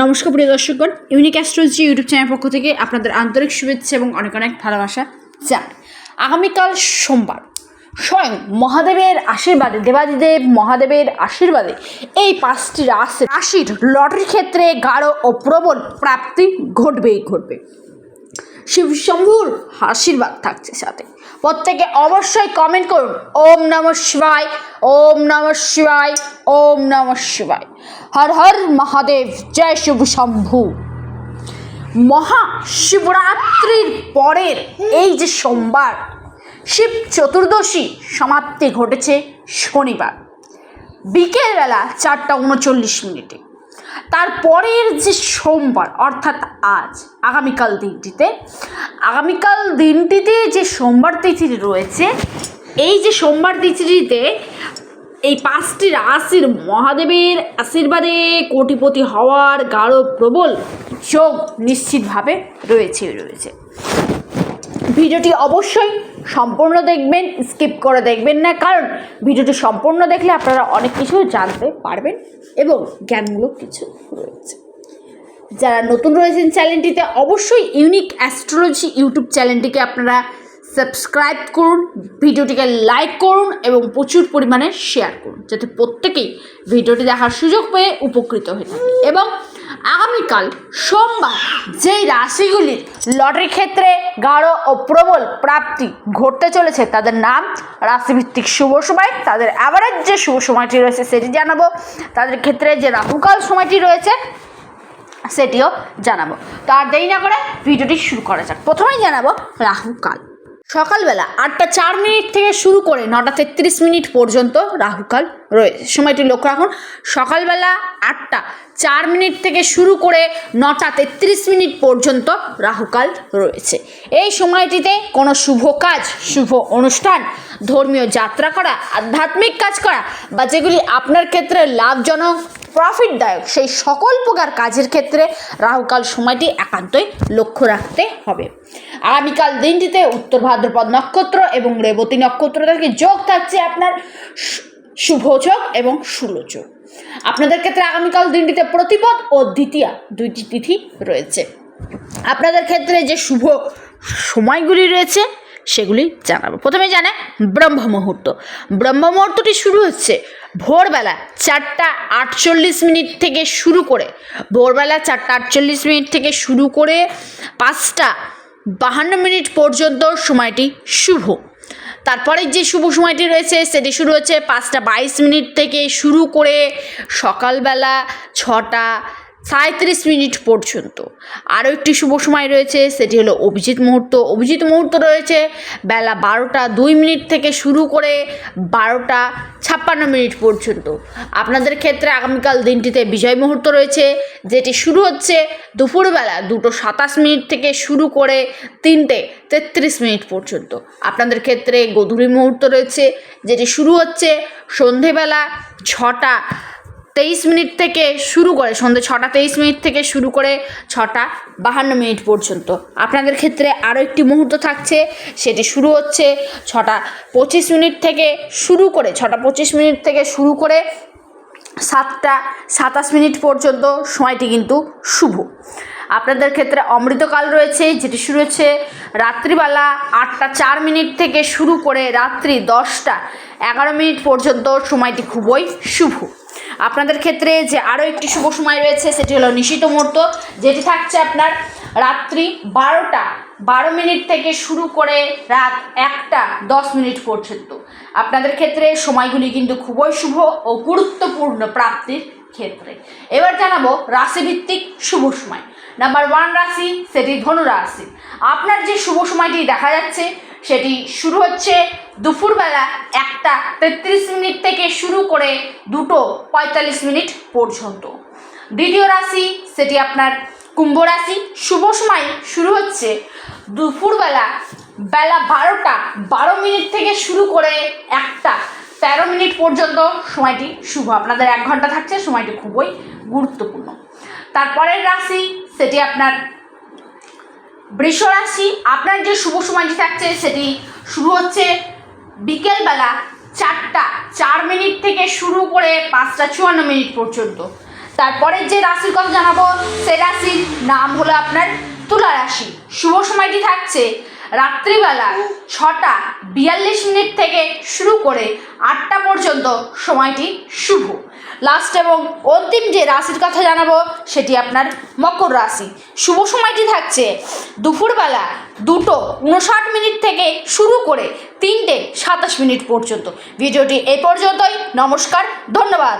নমস্কার প্রিয় দর্শকগণ ইউনিক অ্যাস্ট্রোলজি ইউটিউব চ্যানেল পক্ষ থেকে আপনাদের আন্তরিক শুভেচ্ছা এবং অনেক অনেক ভালোবাসা জান আগামীকাল সোমবার, স্বয়ং মহাদেবের আশীর্বাদে, দেবাদিদেব মহাদেবের আশীর্বাদে এই পাঁচটি রাশি রাশির লটারির ক্ষেত্রে গাঢ় ও প্রবল প্রাপ্তি ঘটবেই ঘটবে। শিব শম্ভুর আশীর্বাদ থাকছে সাথে। প্রত্যেকে অবশ্যই কমেন্ট করুন। ওম নম শিবায়, ওম নম শিবায়, ওম নম শিবায়। হর হর মহাদেব, জয় শিব শম্ভু। মহা শিবরাত্রির পরের এই যে সোমবার, শিব চতুর্দশী সমাপ্তি ঘটেছে শনিবার। বিকেলবেলা চারটা উনচল্লিশ মিনিটে। তারপরের যে সোমবার, অর্থাৎ আজ, আগামীকাল দিনটিতে আগামীকাল দিনটিতে যে সোমবার তিথি রয়েছে, এই যে সোমবার তিথিটিতে এই পাঁচটি রাশির মহাদেবের আশীর্বাদে কোটিপতি হওয়ার গাঢ় প্রবল যোগ নিশ্চিতভাবে রয়েছে রয়েছে। ভিডিওটি অবশ্যই সম্পূর্ণ দেখবেন স্কিপ করে দেখবেন না। কারণ ভিডিওটি সম্পূর্ণ দেখলে আপনারা অনেক কিছু জানতে পারবেন এবং জ্ঞানমূলক কিছু রয়েছে। যারা নতুন রয়েছেন চ্যানেলটিতে, অবশ্যই ইউনিক অ্যাস্ট্রোলজি ইউটিউব চ্যানেলটিকে আপনারা সাবস্ক্রাইব করুন, ভিডিওটিকে লাইক করুন এবং প্রচুর পরিমাণে শেয়ার করুন, যাতে প্রত্যেকেই ভিডিওটি দেখার সুযোগ পেয়ে উপকৃত হয়ে থাকে। এবং আগামীকাল সোমবার যেই রাশিগুলির লটারি ক্ষেত্রে গাঢ় ও প্রবল প্রাপ্তি ঘটতে চলেছে, তাদের নাম রাশিভিত্তিক শুভ সময়, তাদের অ্যাভারেজ যে শুভ সময়টি রয়েছে সেটি জানাব। তাদের ক্ষেত্রে যে রাহুকাল সময়টি রয়েছে, সেটিও জানাব। তো আর দেরি না করে ভিডিওটি শুরু করা যাক। প্রথমেই জানাব রাহুকাল। সকালবেলা আটটা চার মিনিট থেকে শুরু করে নটা তেত্রিশ মিনিট পর্যন্ত রাহুকাল রয়েছে। সময়টি লক্ষ্য রাখুন, সকালবেলা আটটা চার মিনিট থেকে শুরু করে নটা তেত্রিশ মিনিট পর্যন্ত রাহুকাল রয়েছে। এই সময়টিতে কোনো শুভ কাজ, শুভ অনুষ্ঠান, ধর্মীয় যাত্রা করা, আধ্যাত্মিক কাজ করা বা যেগুলি আপনার ক্ষেত্রে লাভজনক প্রফিটদায়ক। সেই সকল প্রকার কাজের ক্ষেত্রে রাহুকাল সময়টি একান্তই লক্ষ্য রাখতে হবে। আগামীকাল দিনটিতে উত্তর ভাদ্রপদ নক্ষত্র এবং রেবতী নক্ষত্র থেকে যোগ থাকছে আপনার শুভযোগ এবং সুলোযোগ আপনাদের ক্ষেত্রে আগামীকাল দিনটিতে প্রতিপদ ও দ্বিতীয়া দুইটি তিথি রয়েছে। আপনাদের ক্ষেত্রে যে শুভ সময়গুলি রয়েছে সেগুলি জানাব। প্রথমে জানে ব্রহ্ম মুহূর্ত ব্রহ্ম মুহূর্তটি শুরু হচ্ছে ভোরবেলা চারটা আটচল্লিশ মিনিট থেকে শুরু করে। ভোরবেলা চারটা আটচল্লিশ মিনিট থেকে শুরু করে পাঁচটা বাহান্ন মিনিট পর্যন্ত সময়টি শুভ। তারপরে যে শুভ সময়টি রয়েছে সেটি শুরু হচ্ছে পাঁচটা বাইশ মিনিট থেকে শুরু করে সকালবেলা ছটা সাঁত্রিশ মিনিট পর্যন্ত। আরও একটি শুভ সময় রয়েছে, সেটি হলো অভিজিৎ মুহূর্ত। অভিজিৎ মুহূর্ত রয়েছে বেলা বারোটা দুই মিনিট থেকে শুরু করে বারোটা ছাপ্পান্ন মিনিট পর্যন্ত। আপনাদের ক্ষেত্রে আগামীকাল দিনটিতে বিজয় মুহূর্ত রয়েছে, যেটি শুরু হচ্ছে দুপুরবেলা দুটো সাতাশ মিনিট থেকে শুরু করে তিনটে তেত্রিশ মিনিট পর্যন্ত। আপনাদের ক্ষেত্রে গধূলি মুহূর্ত রয়েছে, যেটি শুরু হচ্ছে সন্ধেবেলা ছটা তেইশ মিনিট থেকে শুরু করে, সন্ধ্যে ছটা তেইশ মিনিট থেকে শুরু করে ছটা বাহান্ন মিনিট পর্যন্ত। আপনাদের ক্ষেত্রে আরও একটি মুহূর্ত থাকছে, সেটি শুরু হচ্ছে ছটা পঁচিশ মিনিট থেকে শুরু করে, ছটা পঁচিশ মিনিট থেকে শুরু করে সাতটা সাতাশ মিনিট পর্যন্ত। সময়টি কিন্তু শুভ। আপনাদের ক্ষেত্রে অমৃতকাল রয়েছে, যেটি শুরু হচ্ছে রাত্রিবেলা আটটা চার মিনিট থেকে শুরু করে রাত্রি দশটা এগারো মিনিট পর্যন্ত। সময়টি খুবই শুভ। আপনাদের ক্ষেত্রে যে আরও একটি শুভ সময় রয়েছে, সেটি হলো নিশিত মুহূর্ত, যেটি থাকছে আপনার রাত্রি বারোটা, বারো মিনিট থেকে শুরু করে রাত একটা, দশ মিনিট পর্যন্ত। আপনাদের ক্ষেত্রে সময়গুলি কিন্তু খুবই শুভ ও গুরুত্বপূর্ণ প্রাপ্তির ক্ষেত্রে। এবার জানাব রাশিভিত্তিক শুভ সময়। নাম্বার ওয়ান রাশি, সেটি ধনু রাশি। আপনার যে শুভ সময়টি দেখা যাচ্ছে সেটি শুরু হচ্ছে দুপুরবেলা একটা তেত্রিশ মিনিট থেকে শুরু করে দুটো পঁয়তাল্লিশ মিনিট পর্যন্ত। দ্বিতীয় রাশি, সেটি আপনার কুম্ভ রাশি। শুভ সময় শুরু হচ্ছে দুপুরবেলা বেলা বারোটা বারো মিনিট থেকে শুরু করে একটা তেরো মিনিট পর্যন্ত সময়টি শুভ। আপনাদের এক ঘণ্টা থাকছে, সময়টি খুবই গুরুত্বপূর্ণ। তারপরের রাশি, সেটি আপনার বৃষ রাশি, আপনার যে শুভ সময়টি থাকছে, সেটি শুরু হচ্ছে বিকেলবেলা চারটা, চার মিনিট থেকে শুরু করে পাঁচটা চুয়ান্ন মিনিট পর্যন্ত। তারপরের যে রাশির কথা জানাব, সেই রাশির নাম হলো আপনার তুলা রাশি। শুভ সময়টি থাকছে রাত্রিবেলা ছটা বিয়াল্লিশ মিনিট থেকে শুরু করে আটটা পর্যন্ত। সময়টি শুভ। লাস্ট এবং অন্তিম যে রাশির কথা জানাব সেটি আপনার মকর রাশি। শুভ সময়টি থাকছে দুপুরবেলা দুটো উনষাট মিনিট থেকে শুরু করে তিনটে সাতাশ মিনিট পর্যন্ত। ভিডিওটি এ পর্যন্তই। নমস্কার, ধন্যবাদ।